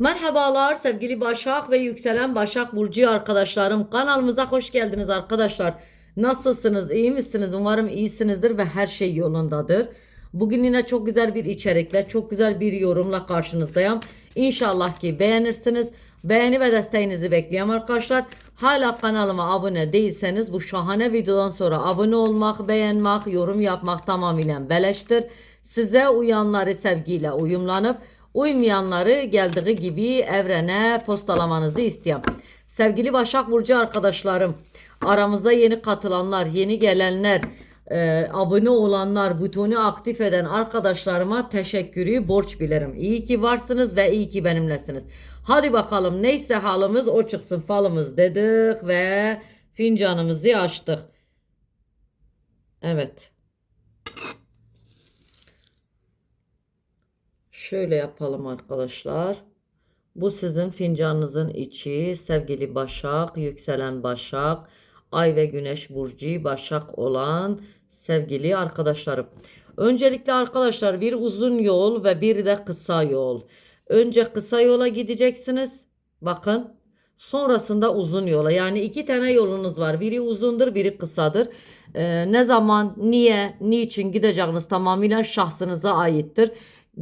Merhabalar sevgili Başak ve yükselen Başak Burcu arkadaşlarım. Kanalımıza hoş geldiniz arkadaşlar. Nasılsınız? İyi misiniz? Umarım iyisinizdir ve her şey yolundadır. Bugün yine çok güzel bir içerikle, çok güzel bir yorumla karşınızdayım. İnşallah ki beğenirsiniz. Beğeni ve desteğinizi bekliyorum arkadaşlar. Hala kanalıma abone değilseniz bu şahane videodan sonra abone olmak, beğenmek, yorum yapmak tamamıyla beleştir. Size uyanları sevgiyle uyumlanıp uymayanları geldiği gibi evrene postalamanızı istiyorum. Sevgili Başak Burcu arkadaşlarım, aramızda yeni katılanlar, yeni gelenler, e, abone olanlar, butonu aktif eden arkadaşlarıma teşekkürü borç bilirim. İyi ki varsınız ve iyi ki benimlesiniz. Hadi bakalım neyse halımız o çıksın falımız dedik ve fincanımızı açtık. Evet. Şöyle yapalım arkadaşlar. Bu sizin fincanınızın içi sevgili Başak, yükselen Başak, Ay ve Güneş burcu Başak olan sevgili arkadaşlarım. Öncelikle arkadaşlar bir uzun yol ve bir de kısa yol. Önce kısa yola gideceksiniz. Bakın. Sonrasında uzun yola. Yani iki tane yolunuz var. Biri uzundur, biri kısadır. Ee, ne zaman, niye, niçin gideceğiniz tamamıyla şahsınıza aittir.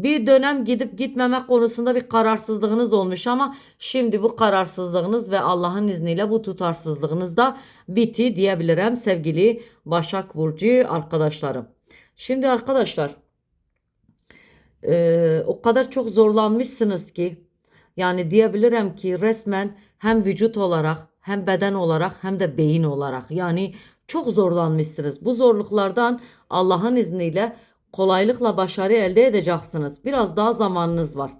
Bir dönem gidip gitmemek konusunda bir kararsızlığınız olmuş ama şimdi bu kararsızlığınız ve Allah'ın izniyle bu tutarsızlığınız da bitti diyebilirim sevgili Başak Burcu arkadaşlarım. Şimdi arkadaşlar e, o kadar çok zorlanmışsınız ki yani diyebilirim ki resmen hem vücut olarak hem beden olarak hem de beyin olarak yani çok zorlanmışsınız. Bu zorluklardan Allah'ın izniyle kolaylıkla başarı elde edeceksiniz. Biraz daha zamanınız var.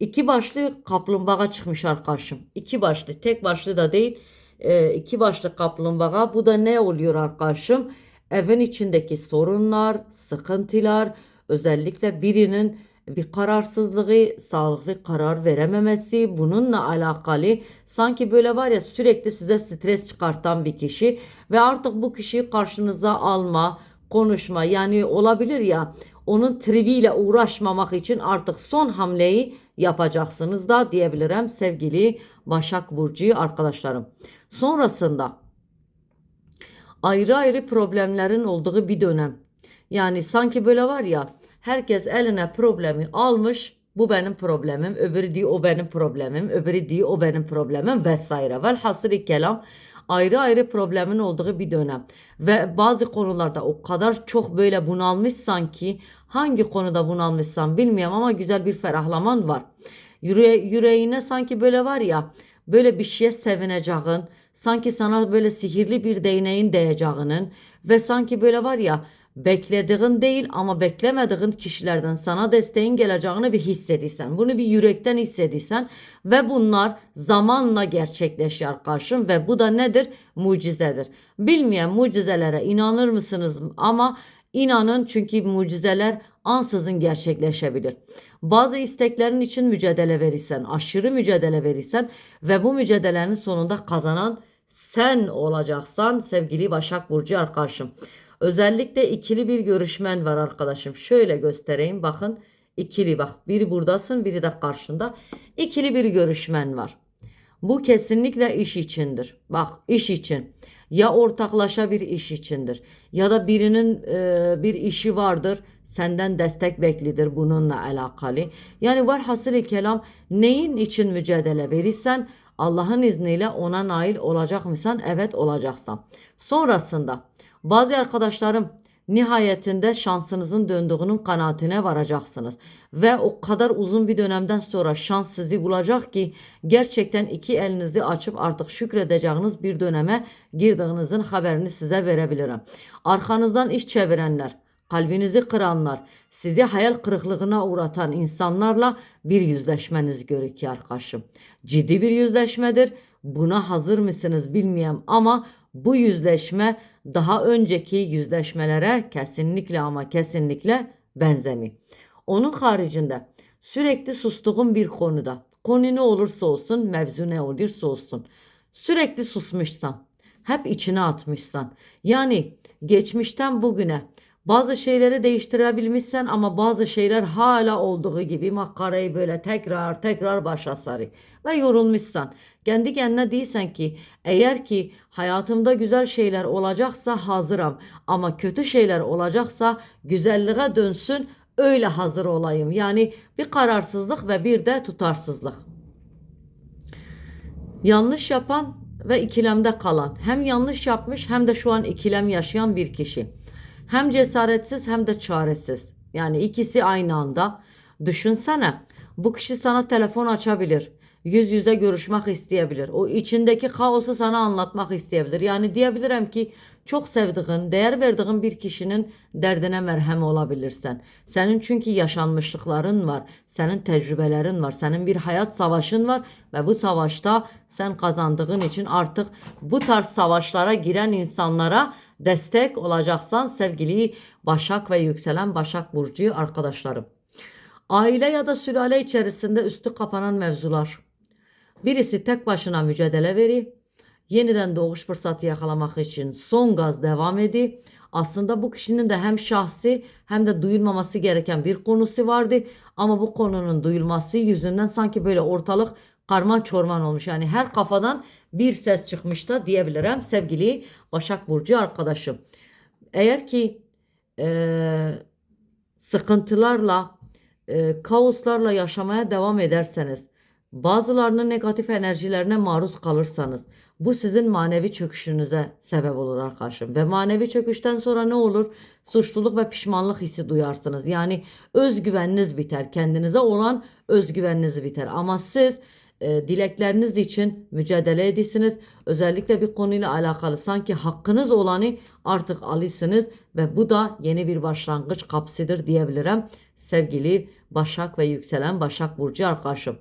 İki başlı kaplumbağa çıkmış arkadaşım. İki başlı, tek başlı da değil. e, iki başlı kaplumbağa. Bu da ne oluyor arkadaşım? Evin içindeki sorunlar, sıkıntılar, özellikle birinin bir kararsızlığı, sağlıklı karar verememesi, bununla alakalı sanki böyle var ya sürekli size stres çıkartan bir kişi ve artık bu kişiyi karşınıza alma, konuşma yani olabilir ya onun tribiyle uğraşmamak için artık son hamleyi yapacaksınız da diyebilirim sevgili Başak Burcu arkadaşlarım. Sonrasında ayrı ayrı problemlerin olduğu bir dönem. Yani sanki böyle var ya herkes eline problemi almış. Bu benim problemim, öbürü diyor o benim problemim, öbürü diyor o benim problemim vesaire. Velhasılı kelam ayrı ayrı problemin olduğu bir dönem. Ve bazı konularda o kadar çok böyle bunalmışsan ki hangi konuda bunalmışsan bilmiyorum ama güzel bir ferahlaman var. Yüre yüreğine sanki böyle var ya böyle bir şeye sevineceğin, sanki sana böyle sihirli bir değneğin değeceğinin ve sanki böyle var ya beklediğin değil ama beklemediğin kişilerden sana desteğin geleceğini bir hissediysen. Bunu bir yürekten hissediysen ve bunlar zamanla gerçekleşiyor arkadaşım ve bu da nedir? Mucizedir. Bilmeyen mucizelere inanır mısınız ama inanın çünkü mucizeler ansızın gerçekleşebilir. Bazı isteklerin için mücadele verirsen, aşırı mücadele verirsen ve bu mücadelenin sonunda kazanan sen olacaksan sevgili Başak Burcu arkadaşım. Özellikle ikili bir görüşmen var arkadaşım. Şöyle göstereyim bakın. ikili bak biri buradasın biri de karşında. İkili bir görüşmen var. Bu kesinlikle iş içindir. Bak iş için. Ya ortaklaşa bir iş içindir. Ya da birinin e, bir işi vardır. Senden destek beklidir bununla alakalı. Yani var hasılı kelam neyin için mücadele verirsen Allah'ın izniyle ona nail olacak mısın? Evet olacaksan. Sonrasında bazı arkadaşlarım nihayetinde şansınızın döndüğünün kanaatine varacaksınız. Ve o kadar uzun bir dönemden sonra şans sizi bulacak ki gerçekten iki elinizi açıp artık şükredeceğiniz bir döneme girdiğinizin haberini size verebilirim. Arkanızdan iş çevirenler, kalbinizi kıranlar, sizi hayal kırıklığına uğratan insanlarla bir yüzleşmeniz gerekiyor arkadaşım. Ciddi bir yüzleşmedir. Buna hazır mısınız bilmiyorum ama bu yüzleşme daha önceki yüzleşmelere kesinlikle ama kesinlikle benzemiyor. Onun haricinde sürekli sustuğun bir konuda, konu ne olursa olsun, mevzu ne olursa olsun, sürekli susmuşsan, hep içine atmışsan, yani geçmişten bugüne Bazı şeyleri değiştirebilmişsen ama bazı şeyler hala olduğu gibi makarayı böyle tekrar tekrar başa sarı ve yorulmuşsan. Kendi kendine değilsen ki eğer ki hayatımda güzel şeyler olacaksa hazırım ama kötü şeyler olacaksa güzelliğe dönsün öyle hazır olayım. Yani bir kararsızlık ve bir de tutarsızlık. Yanlış yapan ve ikilemde kalan. Hem yanlış yapmış hem de şu an ikilem yaşayan bir kişi. Hem cesaretsiz hem de çaresiz. Yani ikisi aynı anda. Düşünsene bu kişi sana telefon açabilir. Yüz yüze görüşmek isteyebilir. O içindeki kaosu sana anlatmak isteyebilir. Yani diyebilirim ki çok sevdiğin, değer verdiğin bir kişinin derdine merhem olabilirsen. Senin çünkü yaşanmışlıkların var. Senin tecrübelerin var. Senin bir hayat savaşın var ve bu savaşta sen kazandığın için artık bu tarz savaşlara giren insanlara destek olacaksan sevgili Başak ve yükselen Başak Burcu arkadaşlarım. Aile ya da sülale içerisinde üstü kapanan mevzular. Birisi tek başına mücadele veri, yeniden doğuş fırsatı yakalamak için son gaz devam edi. Aslında bu kişinin de hem şahsi hem de duyulmaması gereken bir konusu vardı. Ama bu konunun duyulması yüzünden sanki böyle ortalık karman çorman olmuş. Yani her kafadan bir ses çıkmış da diyebilirim sevgili Başak Burcu arkadaşım. Eğer ki eee sıkıntılarla, e, kaoslarla yaşamaya devam ederseniz, bazılarının negatif enerjilerine maruz kalırsanız, bu sizin manevi çöküşünüze sebep olur arkadaşım. Ve manevi çöküşten sonra ne olur? Suçluluk ve pişmanlık hissi duyarsınız. Yani özgüveniniz biter. Kendinize olan özgüveniniz biter. Ama siz e, dilekleriniz için mücadele edisiniz. Özellikle bir konuyla alakalı sanki hakkınız olanı artık alısınız ve bu da yeni bir başlangıç kapsıdır diyebilirim. Sevgili Başak ve yükselen Başak Burcu arkadaşım.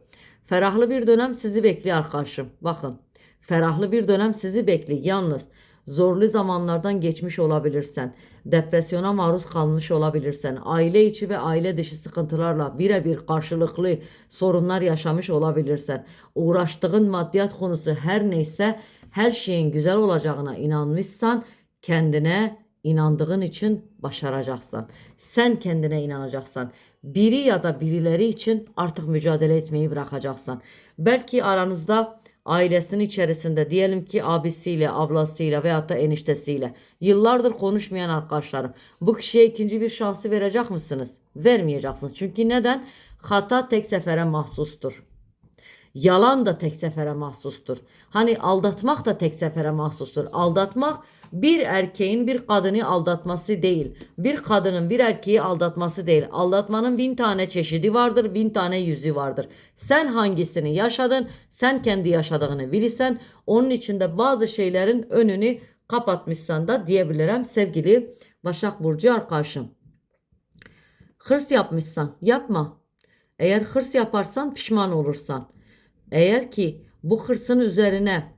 Ferahlı bir dönem sizi bekliyor arkadaşım. Bakın ferahlı bir dönem sizi bekliyor. Yalnız zorlu zamanlardan geçmiş olabilirsen, depresyona maruz kalmış olabilirsen, aile içi ve aile dışı sıkıntılarla birebir karşılıklı sorunlar yaşamış olabilirsen, uğraştığın maddiyat konusu her neyse her şeyin güzel olacağına inanmışsan kendine inandığın için başaracaksın. Sen kendine inanacaksan. Biri ya da birileri için artık mücadele etmeyi bırakacaksın. Belki aranızda ailesinin içerisinde diyelim ki abisiyle, ablasıyla veyahut da eniştesiyle yıllardır konuşmayan arkadaşlarım bu kişiye ikinci bir şansı verecek misiniz? Vermeyeceksiniz. Çünkü neden? Hata tek sefere mahsustur. Yalan da tek sefere mahsustur. Hani aldatmak da tek sefere mahsustur. Aldatmak bir erkeğin bir kadını aldatması değil. Bir kadının bir erkeği aldatması değil. Aldatmanın bin tane çeşidi vardır, bin tane yüzü vardır. Sen hangisini yaşadın, sen kendi yaşadığını bilirsen, onun içinde bazı şeylerin önünü kapatmışsan da diyebilirim sevgili Başak Burcu arkadaşım. Hırs yapmışsan yapma. Eğer hırs yaparsan pişman olursan. Eğer ki bu hırsın üzerine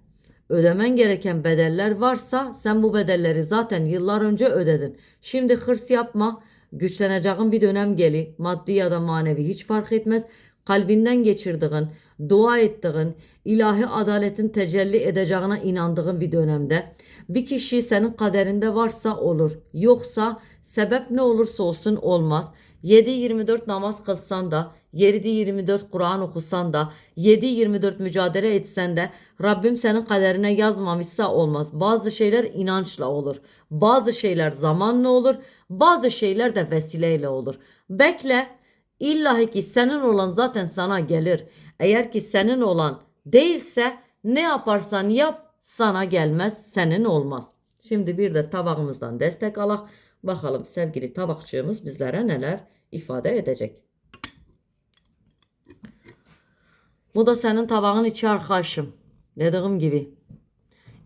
ödemen gereken bedeller varsa sen bu bedelleri zaten yıllar önce ödedin. Şimdi hırs yapma. Güçleneceğin bir dönem geli. Maddi ya da manevi hiç fark etmez. Kalbinden geçirdiğin, dua ettiğin, ilahi adaletin tecelli edeceğine inandığın bir dönemde bir kişi senin kaderinde varsa olur. Yoksa sebep ne olursa olsun olmaz. 7-24 namaz kılsan da, 7-24 Kur'an okusan da, 7-24 mücadele etsen de Rabbim senin kaderine yazmamışsa olmaz. Bazı şeyler inançla olur. Bazı şeyler zamanla olur. Bazı şeyler de vesileyle olur. Bekle. İlla ki senin olan zaten sana gelir. Eğer ki senin olan değilse ne yaparsan yap sana gelmez, senin olmaz. Şimdi bir de tabağımızdan destek alak. Bakalım sevgili tabakçığımız bizlere neler ifade edecek. Bu da senin tabağın içi arkadaşım. Dediğim gibi.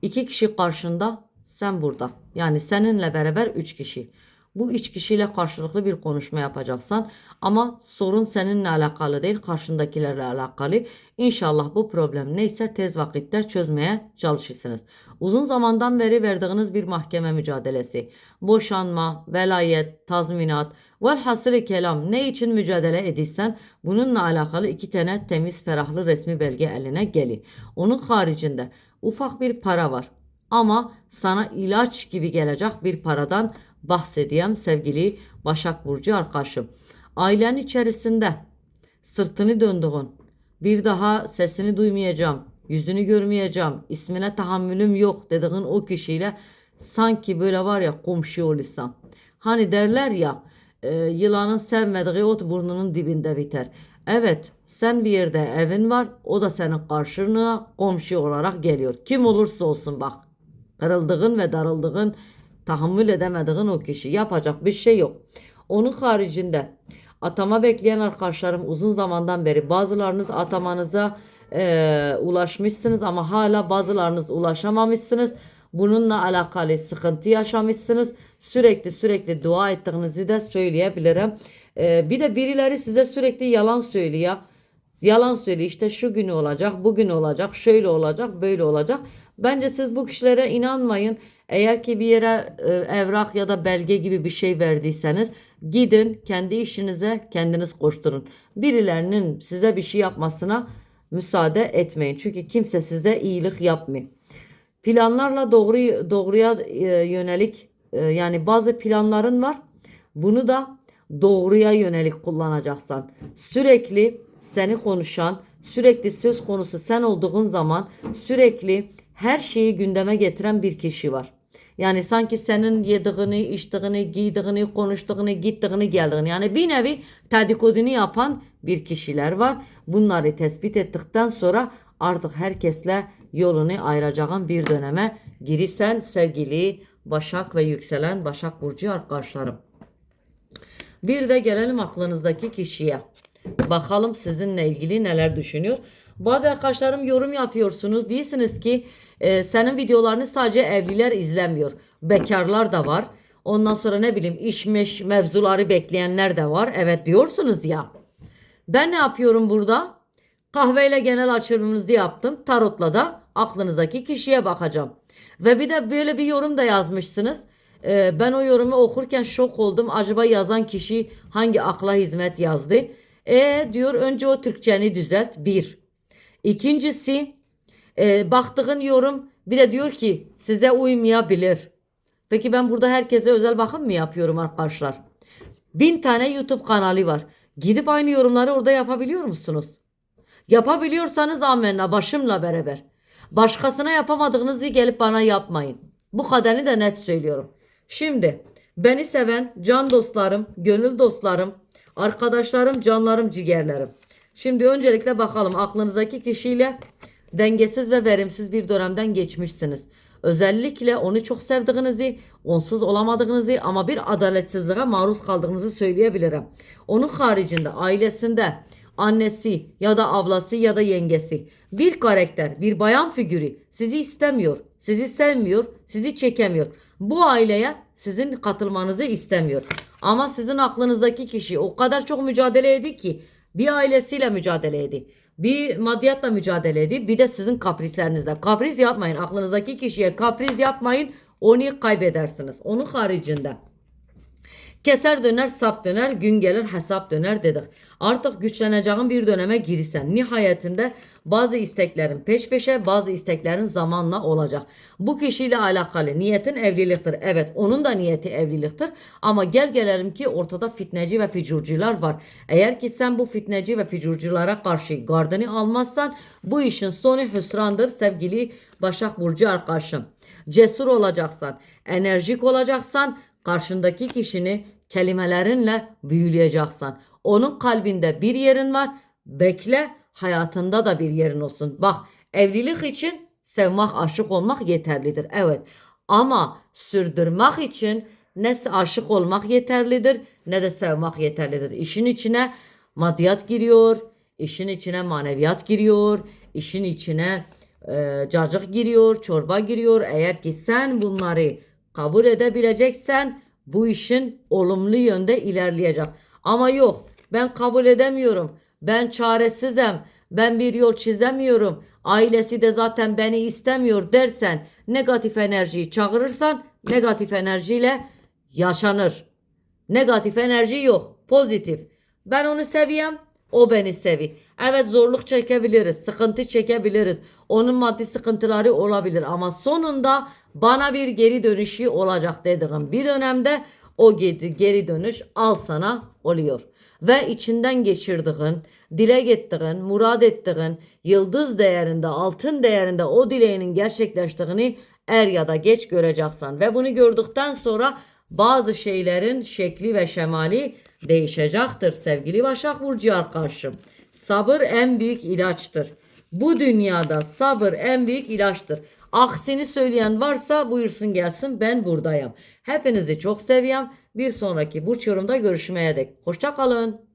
İki kişi karşında, sen burada. Yani seninle beraber üç kişi. Bu üç kişiyle karşılıklı bir konuşma yapacaksan ama sorun seninle alakalı değil karşındakilerle alakalı. İnşallah bu problem neyse tez vakitte çözmeye çalışırsınız. Uzun zamandan beri verdiğiniz bir mahkeme mücadelesi, boşanma, velayet, tazminat, velhasılı kelam ne için mücadele edilsen bununla alakalı iki tane temiz ferahlı resmi belge eline geli. Onun haricinde ufak bir para var ama sana ilaç gibi gelecek bir paradan bahsedeyim sevgili Başak Burcu arkadaşım. Ailen içerisinde sırtını döndüğün, bir daha sesini duymayacağım, yüzünü görmeyeceğim, ismine tahammülüm yok dediğin o kişiyle sanki böyle var ya komşu olursan. Hani derler ya e, yılanın sevmediği ot burnunun dibinde biter. Evet sen bir yerde evin var o da senin karşına komşu olarak geliyor. Kim olursa olsun bak kırıldığın ve darıldığın tahammül edemediğin o kişi yapacak bir şey yok. Onun haricinde atama bekleyen arkadaşlarım uzun zamandan beri bazılarınız atamanıza eee, ulaşmışsınız ama hala bazılarınız ulaşamamışsınız. Bununla alakalı sıkıntı yaşamışsınız. Sürekli sürekli dua ettiğinizi de söyleyebilirim. Eee, bir de birileri size sürekli yalan söylüyor. Yalan söylüyor işte şu günü olacak, bugün olacak, şöyle olacak, böyle olacak. Bence siz bu kişilere inanmayın. Eğer ki bir yere e, evrak ya da belge gibi bir şey verdiyseniz gidin kendi işinize kendiniz koşturun. Birilerinin size bir şey yapmasına müsaade etmeyin. Çünkü kimse size iyilik yapmıyor. Planlarla doğru doğruya e, yönelik e, yani bazı planların var. Bunu da doğruya yönelik kullanacaksın. Sürekli seni konuşan, sürekli söz konusu sen olduğun zaman sürekli her şeyi gündeme getiren bir kişi var. Yani sanki senin yediğini, içtiğini, giydiğini, konuştuğunu, gittiğini, geldiğini yani bir nevi dedikodunu yapan bir kişiler var. Bunları tespit ettikten sonra artık herkesle yolunu ayıracağın bir döneme girirsen sevgili Başak ve yükselen Başak Burcu arkadaşlarım. Bir de gelelim aklınızdaki kişiye. Bakalım sizinle ilgili neler düşünüyor. Bazı arkadaşlarım yorum yapıyorsunuz. Değilsiniz ki e, senin videolarını sadece evliler izlemiyor. Bekarlar da var. Ondan sonra ne bileyim işmiş mevzuları bekleyenler de var. Evet diyorsunuz ya. Ben ne yapıyorum burada? Kahveyle genel açılımınızı yaptım. Tarotla da aklınızdaki kişiye bakacağım. Ve bir de böyle bir yorum da yazmışsınız. Ee, ben o yorumu okurken şok oldum. Acaba yazan kişi hangi akla hizmet yazdı? E diyor önce o Türkçeni düzelt. Bir. İkincisi e, baktığın yorum bir de diyor ki size uymayabilir. Peki ben burada herkese özel bakım mı yapıyorum arkadaşlar? Bin tane YouTube kanalı var. Gidip aynı yorumları orada yapabiliyor musunuz? Yapabiliyorsanız amenna başımla beraber. Başkasına yapamadığınızı gelip bana yapmayın. Bu kadarını da net söylüyorum. Şimdi beni seven can dostlarım, gönül dostlarım, arkadaşlarım, canlarım, ciğerlerim. Şimdi öncelikle bakalım aklınızdaki kişiyle dengesiz ve verimsiz bir dönemden geçmişsiniz. Özellikle onu çok sevdiğinizi, onsuz olamadığınızı ama bir adaletsizliğe maruz kaldığınızı söyleyebilirim. Onun haricinde ailesinde annesi ya da ablası ya da yengesi bir karakter, bir bayan figürü sizi istemiyor, sizi sevmiyor, sizi çekemiyor. Bu aileye sizin katılmanızı istemiyor. Ama sizin aklınızdaki kişi o kadar çok mücadele ediyor ki bir ailesiyle mücadele ediyor. Bir maddiyatla mücadele ediyor. Bir de sizin kaprislerinizle. Kapris yapmayın. Aklınızdaki kişiye kapris yapmayın. Onu kaybedersiniz. Onun haricinde. Keser döner, sap döner, gün gelir hesap döner dedik. Artık güçleneceğin bir döneme girsen. Nihayetinde bazı isteklerin peş peşe, bazı isteklerin zamanla olacak. Bu kişiyle alakalı niyetin evliliktir. Evet, onun da niyeti evliliktir. Ama gel gelelim ki ortada fitneci ve ficurcular var. Eğer ki sen bu fitneci ve ficurculara karşı gardını almazsan bu işin sonu hüsrandır sevgili Başak Burcu arkadaşım. Cesur olacaksan, enerjik olacaksan, karşındaki kişini kelimelerinle büyüleyeceksin. Onun kalbinde bir yerin var. Bekle hayatında da bir yerin olsun. Bak evlilik için sevmek, aşık olmak yeterlidir. Evet. Ama sürdürmek için ne aşık olmak yeterlidir ne de sevmek yeterlidir. İşin içine maddiyat giriyor, işin içine maneviyat giriyor, işin içine e, cacık giriyor, çorba giriyor. Eğer ki sen bunları kabul edebileceksen bu işin olumlu yönde ilerleyecek. Ama yok ben kabul edemiyorum. Ben çaresizim. Ben bir yol çizemiyorum. Ailesi de zaten beni istemiyor dersen negatif enerjiyi çağırırsan negatif enerjiyle yaşanır. Negatif enerji yok. Pozitif. Ben onu seviyem. O beni sevi. Evet zorluk çekebiliriz. Sıkıntı çekebiliriz. Onun maddi sıkıntıları olabilir. Ama sonunda bana bir geri dönüşü olacak dediğim bir dönemde o geri, dönüş al sana oluyor. Ve içinden geçirdiğin, dile ettiğin, murad ettiğin, yıldız değerinde, altın değerinde o dileğinin gerçekleştiğini er ya da geç göreceksin. Ve bunu gördükten sonra bazı şeylerin şekli ve şemali değişecektir sevgili Başak Burcu arkadaşım. Sabır en büyük ilaçtır. Bu dünyada sabır en büyük ilaçtır. Aksini söyleyen varsa buyursun gelsin ben buradayım. Hepinizi çok seviyorum. Bir sonraki burç yorumda görüşmeye dek. Hoşça kalın.